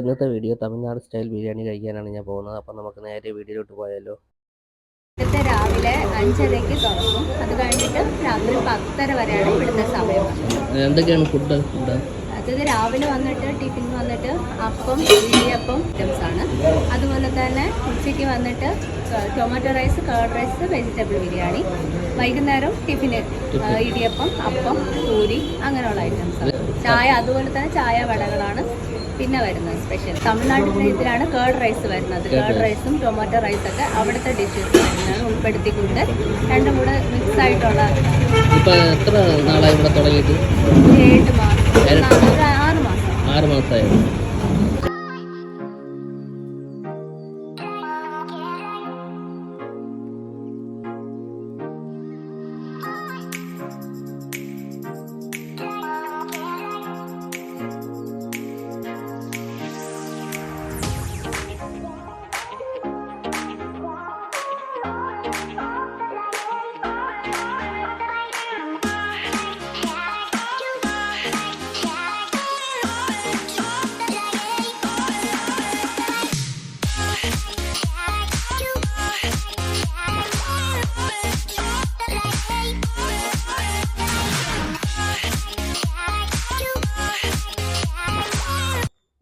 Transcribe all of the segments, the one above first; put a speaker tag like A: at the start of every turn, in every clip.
A: ഇന്നത്തെ video Tamil Nadu style biryani കഴിക്കാനാണ് ഞാൻ പോകുന്നത്. അപ്പോൾ നമുക്ക് നേരെ വീഡിയോയിലോട്ട് പോയാലോ?
B: ഇവിടുത്തെ രാവിലെ അഞ്ചരയ്ക്ക് തുറക്കും അത് കഴിഞ്ഞിട്ട് രാത്രി പത്തര വരെയാണ് ഇവിടുത്തെ സമയം.
A: എന്തൊക്കെയാണ് ഫുഡ് ഫുഡ്
B: അതായത് രാവിലെ വന്നിട്ട് ടിഫിൻ വന്നിട്ട് അപ്പം ഇടിയപ്പം ഐറ്റംസ് ആണ്. അതുപോലെ തന്നെ ഉച്ചയ്ക്ക് വന്നിട്ട് tomato rice curd rice vegetable biryani. വൈകുന്നേരം ടിഫിന് ഇടിയപ്പം അപ്പം പൂരി അങ്ങനെയുള്ള ഐറ്റംസ് ആണ്. ചായ അതുപോലെ തന്നെ ചായ വടകളാണ് പിന്നെ വരുന്നത് സ്പെഷ്യൽ തമിഴ്നാട്ടിലെ ഇതിലാണ് കേർഡ് റൈസ് വരുന്നത്. കേർഡ് റൈസും ടൊമാറ്റോ റൈസൊക്കെ അവിടുത്തെ ഡിഷസ് വരുന്നതാണ് ഉൾപ്പെടുത്തിക്കൊണ്ട് രണ്ടും കൂടെ മിക്സ് ആയിട്ടുള്ള ഏഴ് മാസം. ആറ് മാസം.
A: ആറ് മാസമായിരുന്നു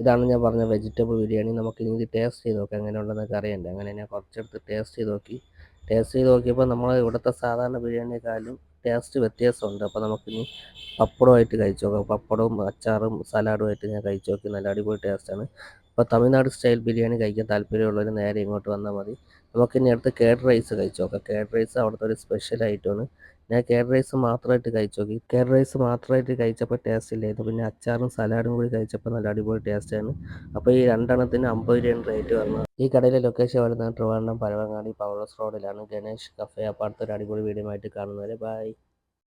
A: ഇതാണ് ഞാൻ പറഞ്ഞ വെജിറ്റബിൾ ബിരിയാണി. നമുക്ക് ഇനി ടേസ്റ്റ് ചെയ്ത് നോക്കാം. എങ്ങനെ ഉണ്ടെന്നൊക്കെ അറിയണ്ടേ? അങ്ങനെ ഞാൻ കുറച്ചെടുത്ത് ടേസ്റ്റ് ചെയ്ത് നോക്കി. ടേസ്റ്റ് ചെയ്ത് നോക്കിയപ്പോൾ നമ്മൾ ഇവിടുത്തെ സാധാരണ ബിരിയാണിയെക്കാളും ടേസ്റ്റ് വ്യത്യാസമുണ്ട്. അപ്പോൾ നമുക്കിനി പപ്പടമായിട്ട് കഴിച്ചു നോക്കാം. പപ്പടവും അച്ചാറും സലാഡുമായിട്ട് ഞാൻ കഴിച്ചു നോക്കി. നല്ല അടിപൊളി ടേസ്റ്റാണ് അപ്പോൾ തമിഴ്നാട് സ്റ്റൈൽ ബിരിയാണി കഴിക്കാൻ താല്പര്യമുള്ളവർ നേരെ ഇങ്ങോട്ട് വന്നാൽ മതി. നമുക്കിനി അടുത്ത് കേഡ് റൈസ് കഴിച്ചു നോക്കാം. കേഡ് റൈസ് അവിടുത്തെ ഒരു സ്പെഷ്യൽ ഐറ്റമാണ് ഞാൻ കേരള റൈസ് മാത്രമായിട്ട് കഴിച്ചു നോക്കി. കേരള റൈസ് മാത്രമായിട്ട് കഴിച്ചപ്പോൾ ടേസ്റ്റ് ഇല്ലായിരുന്നു. പിന്നെ അച്ചാറും സലാഡും കൂടി കഴിച്ചപ്പോൾ നല്ല അടിപൊളി ടേസ്റ്റ് ആണ്. അപ്പോൾ ഈ രണ്ടെണ്ണത്തിന് അമ്പത് രൂപയാണ് റേറ്റ് വന്നത് ഈ കടയിലെ ലൊക്കേഷൻ വരുന്നത് ട്രിവാൻഡ്രം പരവങ്ങാടി പവറസ് റോഡിലാണ് ഗണേഷ് കഫേ അപ്പോൾ അടുത്തൊരു അടിപൊളി വീഡിയോ ആയിട്ട് കാണുന്നവരെ ബൈ